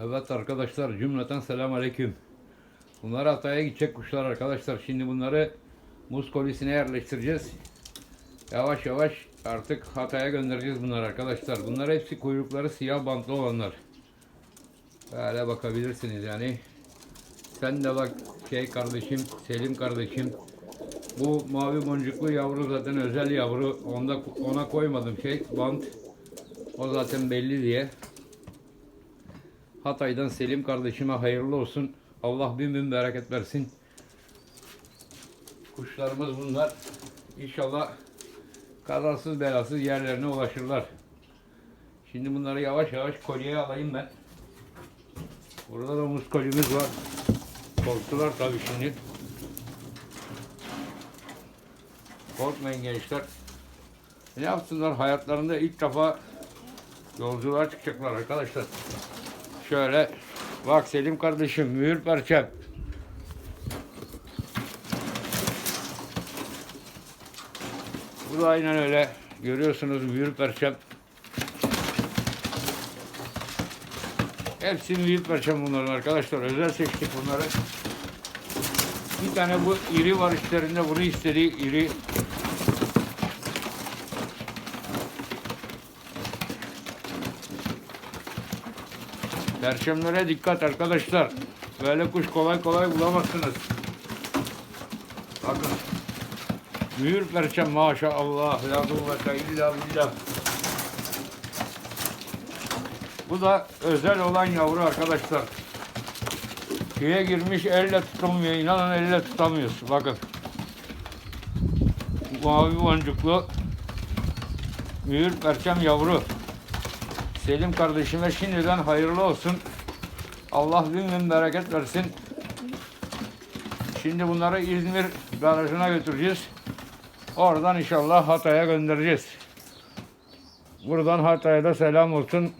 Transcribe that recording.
Evet arkadaşlar cümleten selam aleyküm. Bunlar Hatay'a gidecek kuşlar arkadaşlar. Şimdi bunları muz kolisine yerleştireceğiz. Yavaş yavaş artık Hatay'a göndereceğiz bunları arkadaşlar. Bunlar hepsi kuyrukları siyah bantlı olanlar. Böyle bakabilirsiniz yani. Sen de bak şey kardeşim, Selim kardeşim. Bu mavi boncuklu yavru zaten özel yavru. Onda ona koymadım şey bant. O zaten belli diye. Hatay'dan Selim kardeşime hayırlı olsun. Allah bin bin bereket versin. Kuşlarımız bunlar. İnşallah kazasız belasız yerlerine ulaşırlar. Şimdi bunları yavaş yavaş kolyeye alayım ben. Burada da muz kolyemiz var. Korktular tabii şimdi. Korkmayın gençler. Ne yapsınlar hayatlarında ilk defa yolculuğa çıkacaklar arkadaşlar. Şöyle bak Selim kardeşim mühür perçem. Bu da aynen öyle. Görüyorsunuz mühür perçem. Hepsi mühür perçem bunların arkadaşlar. Özel seçtik bunları. Bir tane bu iri var işlerinde bunu istedi iri. Perçemlere dikkat arkadaşlar. Böyle kuş kolay kolay bulamazsınız. Bakın. Mühür perçem maşallah. La kuvvete. Bu da özel olan yavru arkadaşlar. Şeye girmiş elle tutulmuyor. İnanın elle tutamıyoruz. Bakın. Mavi boncuklu mühür perçem yavru. Selim kardeşime şimdiden hayırlı olsun. Allah bin bin bereket versin. Şimdi bunları İzmir garajına götüreceğiz. Oradan inşallah Hatay'a göndereceğiz. Buradan Hatay'a da selam olsun.